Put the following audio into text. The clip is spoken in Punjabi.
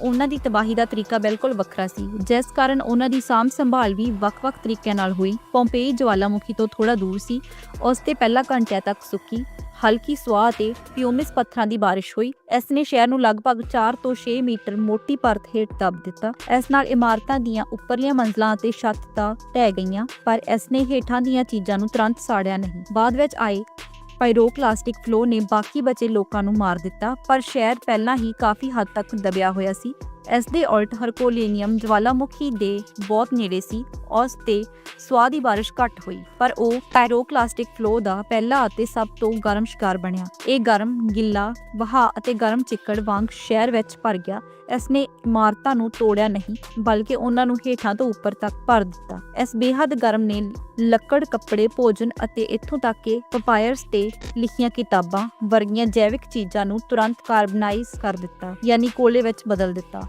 ਉਹਨਾਂ ਦੀ ਤਬਾਹੀ ਦਾ ਤਰੀਕਾ ਬਿਲਕੁਲ ਵੱਖਰਾ ਸੀ। ਜਿਸ ਕਾਰਨ ਉਹਨਾਂ ਦੀ ਸਾਂਭ ਸੰਭਾਲ ਵੀ ਵੱਖ-ਵੱਖ ਤਰੀਕਿਆਂ ਨਾਲ ਹੋਈ। ਪੰਪੇਈ ਜਵਾਲਾਮੁਖੀ ਤੋਂ ਥੋੜਾ ਦੂਰ ਸੀ। ਉਸ ਤੇ ਪਹਿਲਾ ਘੰਟਿਆਂ ਤੱਕ ਸੁੱਕੀ, ਹਲਕੀ ਸੁਆਹ ਅਤੇ ਪਿਊਮਿਸ ਪੱਥਰਾਂ ਦੀ ਬਾਰਿਸ਼ ਹੋਈ। ਇਸ ਨੇ ਸ਼ਹਿਰ ਨੂੰ ਲਗਭਗ 4 ਤੋਂ 6 ਮੀਟਰ ਮੋਟੀ ਪਰਤ ਹੇਠ ਦਬ ਦਿੱਤਾ। ਇਸ ਨਾਲ ਇਮਾਰਤਾਂ ਦੀਆਂ ਉੱਪਰਲੀਆਂ ਮੰਜ਼ਲਾਂ ਅਤੇ ਛੱਤ ਤਾਂ ਢਹਿ ਗਈਆਂ, ਪਰ ਇਸ ਨੇ ਹੇਠਾਂ ਦੀਆਂ ਚੀਜ਼ਾਂ ਨੂੰ ਤੁਰੰਤ ਸਾੜਿਆ ਨਹੀਂ। ਬਾਅਦ ਵਿੱਚ ਆਏ ਪਾਇਰੋਕਲਾਸਟਿਕ ਫਲੋ ਨੇ ਬਾਕੀ ਬਚੇ ਲੋਕਾਂ ਨੂੰ ਮਾਰ ਦਿੱਤਾ, ਪਰ ਸ਼ਹਿਰ ਪਹਿਲਾਂ ਹੀ ਕਾਫੀ ਹੱਦ ਤੱਕ ਦਬਿਆ ਹੋਇਆ ਸੀ। ਇਸ ਦੇ ਉਲਟ ਹਰਕੋਲੇਨੀਅਮ ਜਵਾਲਾਮੁਖੀ ਦੇ ਬਹੁਤ ਨੇੜੇ ਸੀ, ਉਸ ਤੇ ਸਵਾਹ ਦੀ ਬਾਰਿਸ਼ ਘੱਟ ਹੋਈ, ਪਰ ਉਹ ਪਾਇਰੋਕਲਾਸਟਿਕ ਫਲੋ ਦਾ ਪਹਿਲਾ ਅਤੇ ਸਭ ਤੋਂ ਗਰਮ ਸ਼ਿਕਾਰ ਬਣਿਆ। ਇਹ ਗਰਮ ਗਿੱਲਾ ਵਹਾਅ ਅਤੇ ਗਰਮ ਚਿੱਕੜ ਵਾਂਗ ਸ਼ਹਿਰ ਵਿੱਚ ਭਰ ਗਿਆ। ਇਸ ਨੇ ਇਮਾਰਤਾਂ ਨੂੰ ਤੋੜਿਆ ਨਹੀਂ, ਬਲਕਿ ਉਹਨਾਂ ਨੂੰ ਹੇਠਾਂ ਤੋਂ ਉੱਪਰ ਤੱਕ ਭਰ ਦਿੱਤਾ। ਇਸ ਬੇਹੱਦ ਗਰਮ ਨੇ ਲੱਕੜ ਕੱਪੜੇ, ਭੋਜਨ ਅਤੇ ਇੱਥੋਂ ਤੱਕ ਕਿ ਪਪਾਇਰਸ ਤੇ ਲਿਖੀਆਂ ਕਿਤਾਬਾਂ ਵਰਗੀਆਂ ਜੈਵਿਕ ਚੀਜ਼ਾਂ ਨੂੰ ਤੁਰੰਤ ਕਾਰਬਨਾਈਜ਼ ਕਰ ਦਿੱਤਾ, ਯਾਨੀ ਕੋਲੇ ਵਿੱਚ ਬਦਲ ਦਿੱਤਾ।